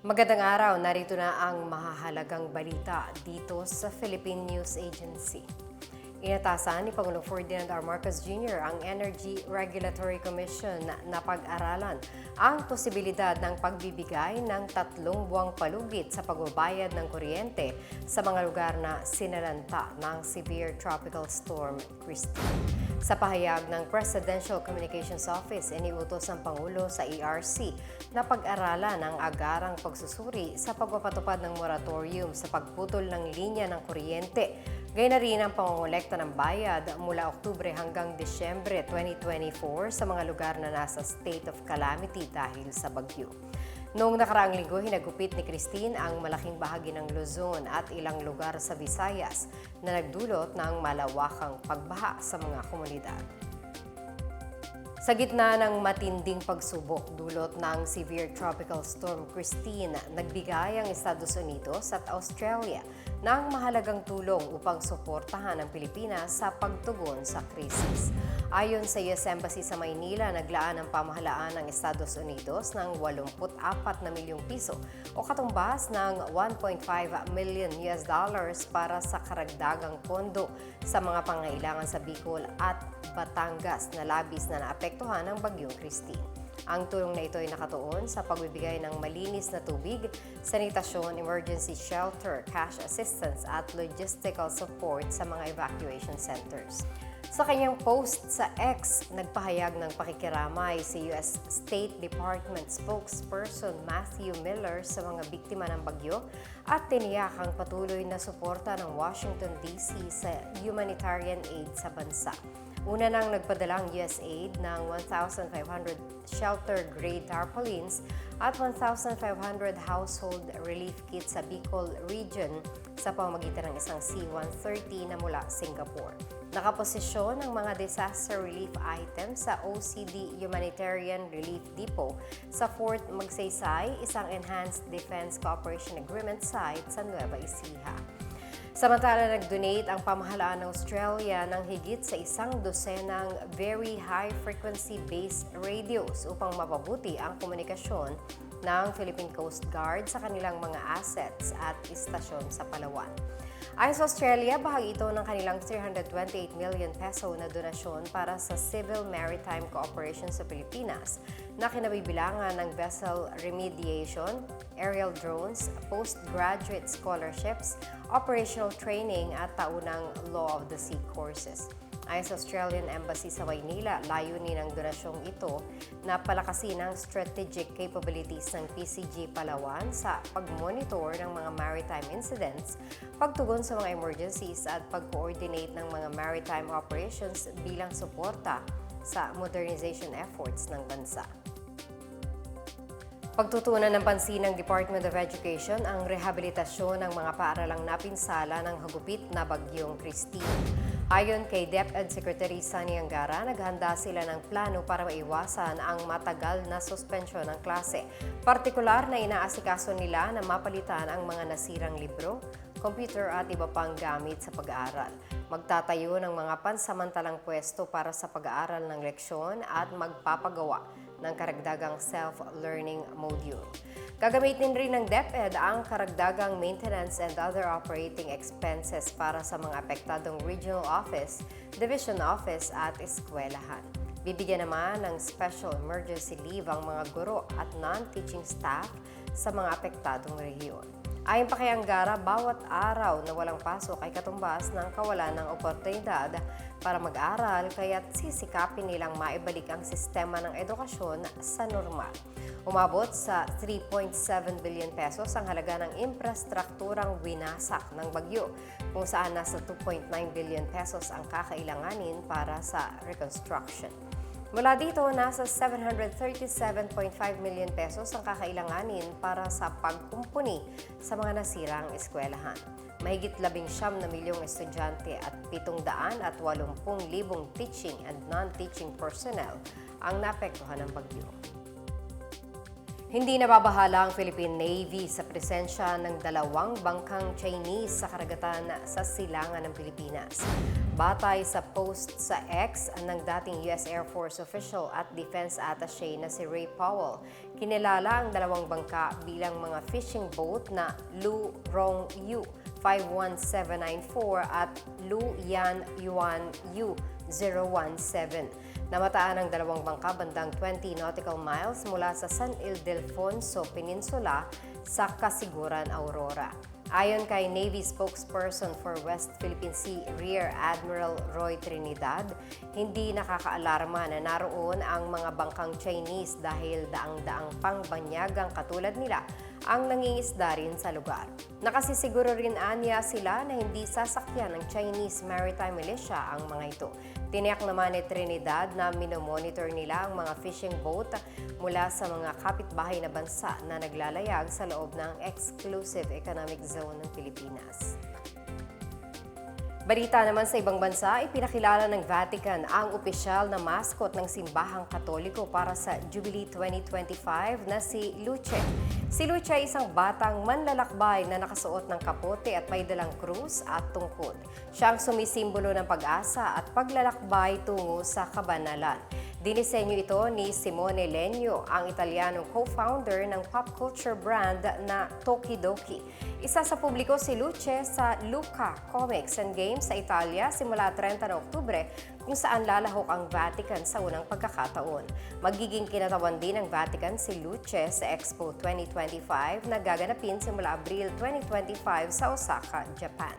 Magandang araw, narito na ang mahahalagang balita dito sa Philippine News Agency. Inatasan ni Pangulong Ferdinand R. Marcos Jr. ang Energy Regulatory Commission na, pag-aralan ang posibilidad ng pagbibigay ng tatlong buwang palugit sa pagbabayad ng kuryente sa mga lugar na sinalanta ng severe tropical storm Christine. Sa pahayag ng Presidential Communications Office, iniutos ng Pangulo sa ERC na pag-aralan ang agarang pagsusuri sa pagpapatupad ng moratorium sa pagputol ng linya ng kuryente. Gayun rin ang pangongolekta ng bayad mula Oktubre hanggang Disyembre 2024 sa mga lugar na nasa state of calamity dahil sa bagyo. Noong nakaraang linggo, hinagupit ni Christine ang malaking bahagi ng Luzon at ilang lugar sa Visayas na nagdulot ng malawakang pagbaha sa mga komunidad. Sa gitna ng matinding pagsubok dulot ng severe tropical storm Christine, nagbigay ang Estados Unidos at Australia ng mahalagang tulong upang suportahan ang Pilipinas sa pagtugon sa krisis. Ayon sa US Embassy sa Maynila, naglaan ang pamahalaan ng Estados Unidos ng 84 na milyong piso o katumbas ng 1.5 million US dollars para sa karagdagang pondo sa mga pangailangan sa Bicol at Batangas na labis na naapektuhan ng Bagyong Christine. Ang tulong na ito ay nakatuon sa pagbibigay ng malinis na tubig, sanitasyon, emergency shelter, cash assistance at logistical support sa mga evacuation centers. Sa kanyang post sa X, nagpahayag ng pakikiramay si US State Department spokesperson Matthew Miller sa mga biktima ng bagyo at tiniyak ang patuloy na suporta ng Washington DC sa humanitarian aid sa bansa. Una nang nagpadalang USAID ng 1,500 shelter-grade tarpaulins at 1,500 household relief kits sa Bicol region sa pamamagitan ng isang C-130 na mula Singapore. Nakaposisyon ang mga disaster relief items sa OCD Humanitarian Relief Depot sa Fort Magsaysay, isang Enhanced Defense Cooperation Agreement site sa Nueva Ecija. Samantala, nag-donate ang pamahalaan ng Australia ng higit sa isang dosenang very high-frequency based radios upang mapabuti ang komunikasyon ng Philippine Coast Guard sa kanilang mga assets at istasyon sa Palawan. Ayon sa Australia, bahagi ito ng kanilang 328 million peso na donasyon para sa Civil Maritime Cooperation sa Pilipinas na kinabibilangan ng vessel remediation, aerial drones, postgraduate scholarships, operational training at taunang Law of the Sea courses. Ayon Australian Embassy sa Maynila, layunin ng donasyong ito na palakasin ang strategic capabilities ng PCG Palawan sa pag-monitor ng mga maritime incidents, pagtugon sa mga emergencies at pag-coordinate ng mga maritime operations bilang suporta sa modernization efforts ng bansa. Pagtutunan ng pansin ng Department of Education ang rehabilitasyon ng mga paaralang napinsala ng hagupit na bagyong Christine. Ayon kay DepEd Secretary Sani Angara, naghanda sila ng plano para maiwasan ang matagal na suspensyon ng klase. Partikular na inaasikaso nila na mapalitan ang mga nasirang libro, computer at iba pang gamit sa pag-aaral. Magtatayo ng mga pansamantalang pwesto para sa pag-aaral ng leksyon at magpapagawa ng karagdagang self-learning module. Gagamitin rin ng DepEd ang karagdagang maintenance and other operating expenses para sa mga apektadong regional office, division office at eskwelahan. Bibigyan naman ng special emergency leave ang mga guro at non-teaching staff sa mga apektadong rehiyon. Ayon pa kay Anggara, bawat araw na walang pasok ay katumbas ng kawalan ng oportunidad para mag-aral kaya't sisikapin nilang maibalik ang sistema ng edukasyon sa normal. Umabot sa 3.7 billion pesos ang halaga ng infrastrukturang winasak ng bagyo, kung saan nasa 2.9 billion pesos ang kakailanganin para sa reconstruction. Mula dito, nasa 737.5 million pesos ang kakailanganin para sa pagkumpuni sa mga nasirang eskwelahan. Mahigit labing siyam na milyong estudyante at pitong daan at walumpung libong teaching and non-teaching personnel ang naapektuhan ng bagyo. Hindi nababahala ang Philippine Navy sa presensya ng dalawang bangkang Chinese sa karagatan sa silangan ng Pilipinas. Batay sa post sa X ng dating US Air Force official at defense attaché na si Ray Powell, kinilala ang dalawang bangka bilang mga fishing boat na Lu Rong Yu 51794 at Lu Yan Yuan Yu 017. Namataan ang dalawang bangka bandang 20 nautical miles mula sa San Ildefonso Peninsula sa Kasiguran, Aurora. Ayon kay Navy spokesperson for West Philippine Sea Rear Admiral Roy Trinidad, hindi nakakaalarma na naroon ang mga bangkang Chinese dahil daang-daang pangbanyagang katulad nila ang nangingisda rin sa lugar. Nakasisiguro rin anya sila na hindi sasakyan ng Chinese Maritime Militia ang mga ito. Tiniyak naman ni Trinidad na minomonitor nila ang mga fishing boat mula sa mga kapitbahay na bansa na naglalayag sa loob ng exclusive economic zone ng Pilipinas. Balita naman sa ibang bansa, ipinakilala ng Vatican ang opisyal na mascot ng simbahang katoliko para sa Jubilee 2025 na si Luce. Si Luce ay isang batang manlalakbay na nakasuot ng kapote at may dalang krus at tungkod. Siya ang sumisimbolo ng pag-asa at paglalakbay tungo sa kabanalan. Dinisenyo ito ni Simone Legno, ang Italianong co-founder ng pop culture brand na Tokidoki. Isa sa publiko si Luce sa Luca Comics and Games sa Italia simula 30 na Oktubre kung saan lalahok ang Vatican sa unang pagkakataon. Magiging kinatawan din ng Vatican si Luce sa Expo 2025 na gaganapin simula Abril 2025 sa Osaka, Japan.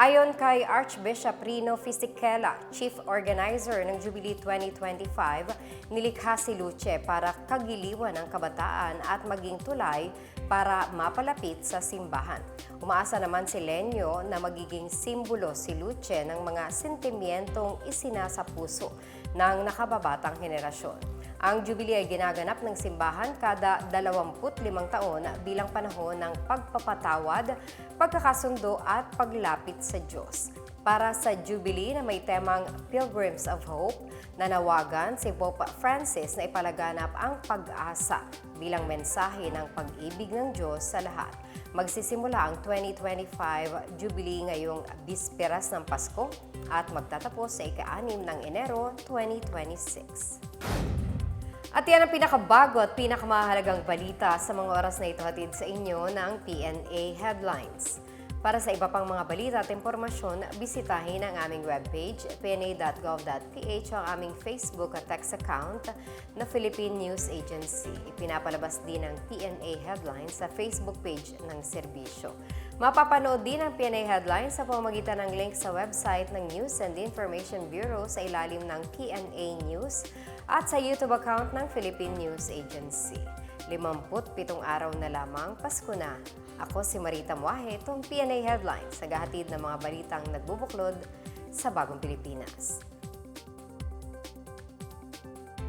Ayon kay Archbishop Rino Fisichella, Chief Organizer ng Jubilee 2025, nilikha si Luce para kagiliwan ng kabataan at maging tulay para mapalapit sa simbahan. Umaasa naman si Lenyo na magiging simbolo si Luce ng mga sentimientong isinasa puso ng nakababatang henerasyon. Ang Jubilee ay ginaganap ng simbahan kada 25 taon bilang panahon ng pagpapatawad, pagkakasundo at paglapit sa Diyos. Para sa Jubilee na may temang Pilgrims of Hope, nanawagan si Pope Francis na ipalaganap ang pag-asa bilang mensahe ng pag-ibig ng Diyos sa lahat. Magsisimula ang 2025 Jubilee ngayong bisperas ng Pasko at magtatapos sa ika-6 ng Enero 2026. At yan ang pinakabago at pinakamahalagang balita sa mga oras na ito hatid sa inyo ng PNA Headlines. Para sa iba pang mga balita at impormasyon, bisitahin ang aming webpage, pna.gov.ph ang aming Facebook at text account na Philippine News Agency. Ipinapalabas din ang PNA Headlines sa Facebook page ng serbisyo. Mapapanood din ang PNA Headlines sa pamamagitan ng link sa website ng News and Information Bureau sa ilalim ng PNA News at sa YouTube account ng Philippine News Agency. 57 araw na lamang, Pasko na. Ako si Marita Muahe, itong PNA Headlines, naghahatid ng mga balitang nagbubuklod sa bagong Pilipinas.